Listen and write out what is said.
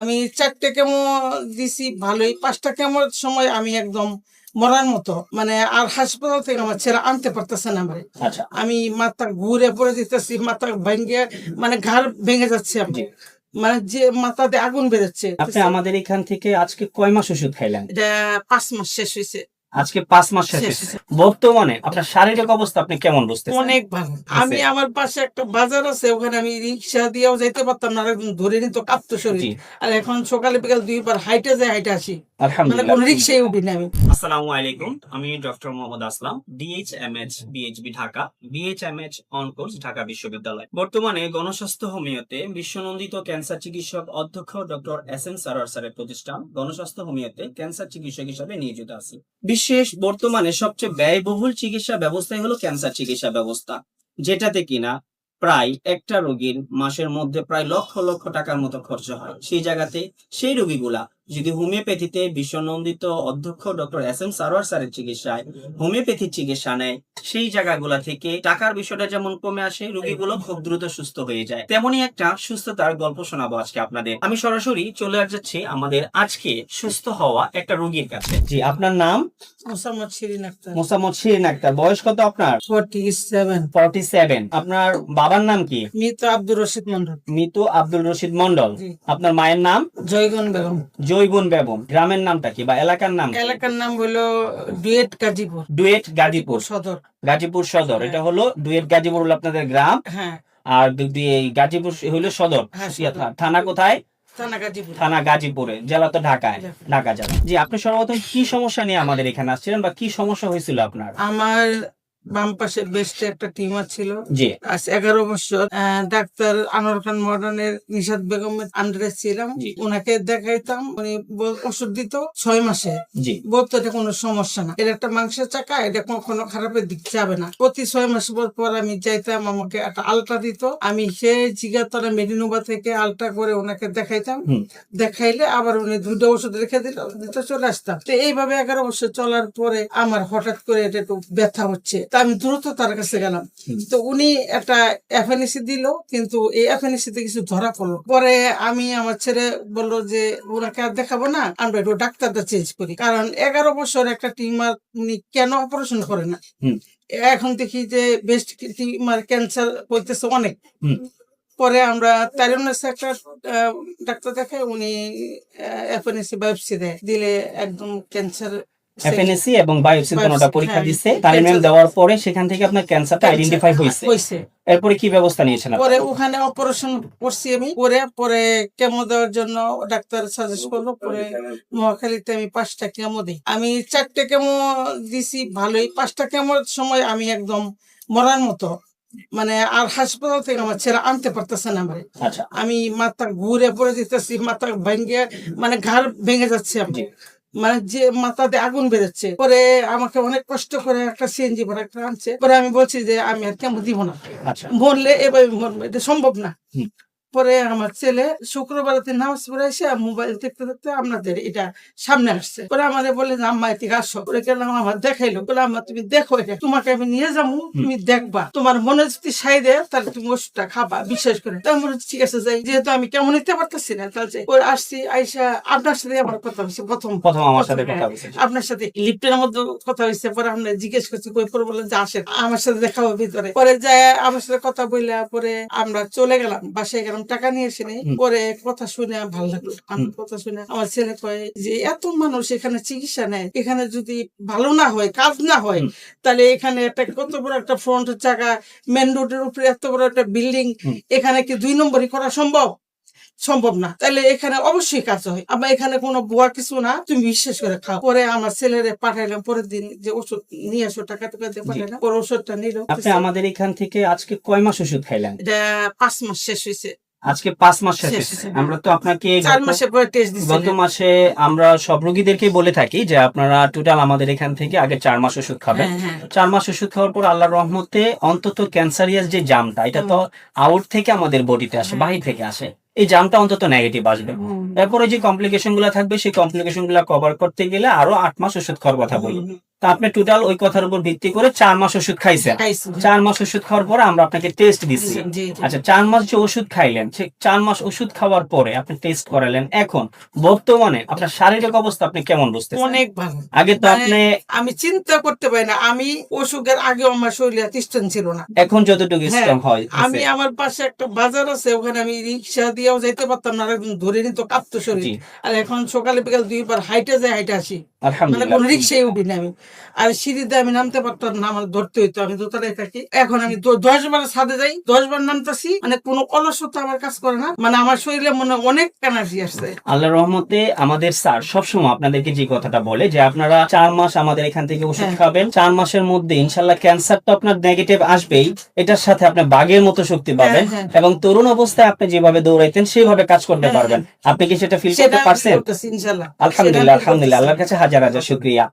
আমি চারটে কেমো দিছি ভালোই। পাঁচটা কেমোর সময় আমি একদম মরার মতো। মানে আর হাসপাতাল থেকে আমার ছেলে আনতে পারতেছে না আমার। আচ্ছা। আমি মাথা ঘুরে পড়ে দিতেছি মাথা ভেঙে মানে ঘাড় ভেঙে যাচ্ছে আমি মানে যে মাথাতে আগুন বেরোচ্ছে। আপনি আমাদের এখান থেকে আজকে কয় মাস ওষুধ খাইলেন? এটা পাঁচ মাস শেষ হয়েছে আজকে পাঁচ মাস শেষ বর্তমানে আপনার শারীরিক অবস্থা আপনি কেমন বুঝতেছেন? অনেক ভালো। আমি আমার পাশে একটা বাজার আছে ওখানে আমি রিক্সা দিয়েও যাইতে পারতাম না আর একদম ধরে নিত কাঁপতো শরীর। আর এখন সকালে বিকাল দুইবার হাইটে যাই হাইটে আসি। মানে আমি। আসসালামু আলাইকুম আমি doctor Mohammad Aslam DHMH BHB Dhaka BHMH on course Dhaka বিশ্ববিদ্যালয়। বর্তমানে গণস্বাস্থ্য হোমিওতে বিশ্বনন্দিত ক্যান্সার চিকিৎসক অধ্যক্ষ ডক্টর এস এম সারার স্যারের প্রতিষ্ঠান গণস্বাস্থ্য হোমিওতে ক্যান্সার চিকিৎসক হিসাবে নিয়োজিত আছি। বিশেষ বর্তমানে সবচেয়ে ব্যয়বহুল চিকিৎসা ব্যবস্থাই হলো ক্যান্সার চিকিৎসা ব্যবস্থা, যেটাতে কিনা প্রায় একটা রোগীর মাসের মধ্যে প্রায় লক্ষ লক্ষ টাকার মতো খরচ হয়। সেই জায়গাতে সেই রোগীগুলা যদি হোমিওপ্যাথিতে বিশ্বনন্দিত অধ্যক্ষ ডক্টর এস এম সারোয়ার স্যারের চিকিৎসায় হোমিওপ্যাথি চিকিৎসা নেয় সেই জায়গাগুলা থেকে টাকার বিষয়টা যেমন কমে আসে রোগীগুলো খুব দ্রুত সুস্থ হয়ে যায়। তেমনি একটা সুস্থতার গল্প শোনাবো আজকে আপনাদের। আমি সরাসরি চলে যাচ্ছি আমাদের আজকে সুস্থ হওয়া একটা রোগীর কাছে। জি আপনার নাম? মোসাম্মদ শিরিন আক্তার। মোসাম্মদ শিরিন আক্তার। বয়স কত আপনার? Forty seven. Forty seven. আপনার বাবার নাম কি? মৃত আব্দুর রশিদ মন্ডল মিতু আব্দুল রশিদ মন্ডল আপনার মায়ের নাম? জয়গন বেগম। জৈবন বেগম গ্রামের নামটা কি বা এলাকার নাম এলাকার নাম হলো ডুয়েট গাজীপুর। ডুয়েট গাজীপুর। সদর। গাজীপুর সদর এটা হলো ডুয়েট গাজীপুর হলো আপনাদের গ্রাম। হ্যাঁ। আর যদি এই গাজীপুর হলো সদর। হ্যাঁ, থানা কোথায়? থানা গাজীপুরে জেলা তো ঢাকায় ঢাকা। ঢাকা জেলা। জি আপনি সর্বপ্রথম কি সমস্যা নিয়ে আমাদের এখানে আসছিলেন বা কি সমস্যা হয়েছিল আপনার? আমার বাম পাশে বেস্টে একটা টিমার ছিল। জি। আজ এগারো বছর ডাক্তার আনোয়ার খান মডার্নের নিশাদ বেগমের আন্ডারে ছিলাম। ওনাকে দেখাইতাম উনি ওষুধ দিত ছয় মাসে। জি। বলতো এটা কোনো সমস্যা না। এটা একটা মাংসের চাকা এটা কখনো খারাপের দিক যাবে না। প্রতি ছয় মাস পর পর আমি যাইতাম আমাকে একটা আলটা দিত। আমি সেই জিগাতলা মেডিনোভা থেকে আলটা করে ওনাকে দেখাইতাম। দেখাইলে আবার উনি দুটো ওষুধ রেখে দিল দিতে চলে আসতাম। তো এইভাবে এগারো বছর চলার পরে আমার হঠাৎ করে এটা একটু ব্যথা হচ্ছে। আমি দ্রুত তার কাছে গেলাম। তো উনি একটা এফএনএসি দিল কিন্তু এই এফএনএসি তে কিছু ধরা পড়ল। পরে আমি আমার ছেলে বলল যে ওনাকে আর দেখাবো না আমরা একটু ডাক্তারটা চেঞ্জ করি। কারণ এগারো বছর একটা টিউমার উনি কেন অপারেশন করে না? এখন দেখি যে বেস্ট টিউমার ক্যান্সার হইতেছে অনেক। পরে আমরা তারিউন্নেস একটা ডাক্তার দেখাই উনি এফএনএসি বায়োপসি দেয়। দিলে একদম ক্যান্সার এফএনএসি এবং বায়োপসি পরীক্ষা। দিচ্ছে Cancer- দেওয়ার পরে সেখান থেকে আপনার ক্যান্সারটা আইডেন্টিফাই হয়েছে। এরপরে কি ব্যবস্থা নিয়েছেন পরে ওখানে অপারেশন করছি আমি। করে পরে কেমো দেওয়ার জন্য ডাক্তার সাজেস্ট করল পরে আমি পাঁচটা কেমো দিই। আমি চারটে কেমো দিছি ভালোই। পাঁচটা কেমোর সময় আমি একদম মরার মতো। মানে আর হাসপাতাল থেকে আমার ছেলে আনতে পারতেছে না আমার। আচ্ছা। আমি মাথা ঘুরে পড়ে দিতেছি মাথা ভেঙে মানে ঘাড় ভেঙে যাচ্ছে আমার। মানে যে মাথাতে আগুন বেরোচ্ছে পরে আমাকে অনেক কষ্ট করে একটা সিএনজি ভরা একটা আনছে। পরে আমি বলছি যে আমি আর কেমন দিব না। আচ্ছা। মরলে এবার মরবো এটা সম্ভব না। পরে আমার ছেলে শুক্রবারতে নামাজ পড়ে এসে মোবাইল দেখতে দেখতে আপনাদের এটা সামনে আসছে। পরে আমাদের বলে যে আম্মা এদিকে আসো। পরে কেন আমার দেখাইলো? বলে আম্মা তুমি দেখো এটা। তোমাকে আমি নিয়ে যাব তুমি দেখবা। তোমার মনে যদি সাই দেয় তাহলে তুমি ওষুধটা খাবা বিশ্বাস করে। তাই আমি ঠিক আছে যাই। যেহেতু আমি কেমন নিতে পারতেছি না তাহলে যাই। পরে আসছি আইসা আপনার সাথে আমার কথা হয়েছে প্রথম প্রথম আমার সাথে কথা হ্যাঁ। বলছেন আপনার সাথে লিফটের মধ্যে কথা হয়েছে পরে আমরা জিজ্ঞেস করছি কই পরে? বললেন যে আসেন। আমার সাথে দেখা হবে ভিতরে। পরে যায় আমার সাথে কথা বললা পরে আমরা চলে গেলাম বাসায় গেলাম। টাকা নিয়ে এসে নেই পরে কথা শুনে ভালো লাগল। কথা শুনে আমার ছেলে কয় যে এত মানুষ এখানে চিকিৎসা নেয় এখানে যদি ভালো না হয় কাজ না হয় তাহলে এখানে একটা কত বড় একটা ফ্রন্ট জায়গা মেন রোডের উপরে এত বড় একটা বিল্ডিং এখানে কি দুই নম্বরই করা সম্ভব? সম্ভব না। তাহলে এখানে অবশ্যই কাজ হয়। আমার এখানে কোনো বুয়া কিছু না তুমি বিশ্বাস করে খাও। পরে আমার ছেলেরে পাঠাইলাম পরের দিন যে ওষুধ নিয়ে আসো টাকা টাকা দিয়ে পাঠাইলাম। পরে ওষুধটা নিল আপনি আমাদের এখান থেকে আজকে কয় মাস ওষুধ খাইলেন? এটা পাঁচ মাস শেষ হয়েছে আজকে পাঁচ মাস শেষ। আমরা তো আপনাকে চার গত- মাসের পরে টেস্ট গত মাসে আমরা সব রোগীদেরকে বলে থাকি যে আপনারা টোটাল আমাদের এখান থেকে আগে চার মাস ওষুধ খাবেন হ্যাঁ হ্যাঁ চার মাস ওষুধ খাওয়ার পর আল্লাহর রহমতে অন্তত ক্যান্সারিয়াস যে জামটা এটা তো আউট থেকে আমাদের বডিতে আসে। বাহির থেকে আসে এই জামটা অন্তত নেগেটিভ আসবে হুম। এরপরে যে কমপ্লিকেশনগুলো থাকবে সেই কমপ্লিকেশনগুলো কভার করতে গেলে আরও আট মাস ওষুধ খাওয়ার কথা বলি। তো আপনি টোটাল ওই কথার উপর ভিত্তি করে চার মাস ওষুধ খাইছেন। চার মাস ওষুধ খাওয়ার পরে আমরা আপনাকে টেস্ট দিচ্ছি। আচ্ছা চার মাস যে ওষুধ খাইলেন সে চার মাস ওষুধ খাওয়ার পরে আপনি টেস্ট করালেন। এখন বর্তমানে আপনার শারীরিক অবস্থা আপনি কেমন বুঝতেছেন? অনেক ভালো। আগে তো মানে আপনি আমি চিন্তা করতে পারি না। আমি অসুখের আগেও আমার শরীরে তিষ্ঠন ছিল না। এখন যতটুকু হ্যাঁ, স্ট্রং হয় আমি আমার পাশে একটা বাজার আছে ওখানে আমি রিক্সা দিয়েও যাইতে পারতাম না একদম ধরে নিত কাঁপতো শরীর। আর এখন সকালে বিকাল দুইবার হাইটে যাই হাইটে আসি। রিক্সায় উঠি না আমি। আর সিঁড়িতে আমি নামতে পারতাম না আমার ধরতে হইতো আমি দোতলায় থাকি। এখন আমি দশ বার ছাদে যাই দশ বার নামতেছি মানে কোনো অলসতা আমার কাজ করে না। মানে আমার শরীরে মনে অনেক এনার্জি আসছে। আল্লাহ রহমতে আমাদের স্যার সবসময় আপনাদেরকে যে কথাটা বলে যে আপনারা চার মাস আমাদের এখান থেকে ওষুধ হ্যাঁ। খাবেন চার মাসের মধ্যে ইনশাল্লাহ ক্যান্সার তো আপনার নেগেটিভ আসবেই এটার সাথে আপনি বাঘের মতো শক্তি পাবেন হ্যাঁ, এবং তরুণ অবস্থায় আপনি যেভাবে দৌড়াইতেন সেভাবে কাজ করতে হ্যাঁ, পারবেন। আপনি কি সেটা ফিল করতে পারছেন? ইনশাল্লাহ আলহামদুলিল্লাহ আলহামদুলিল্লাহ। আল্লাহর কাছে হাজার হাজার শুক্রিয়া।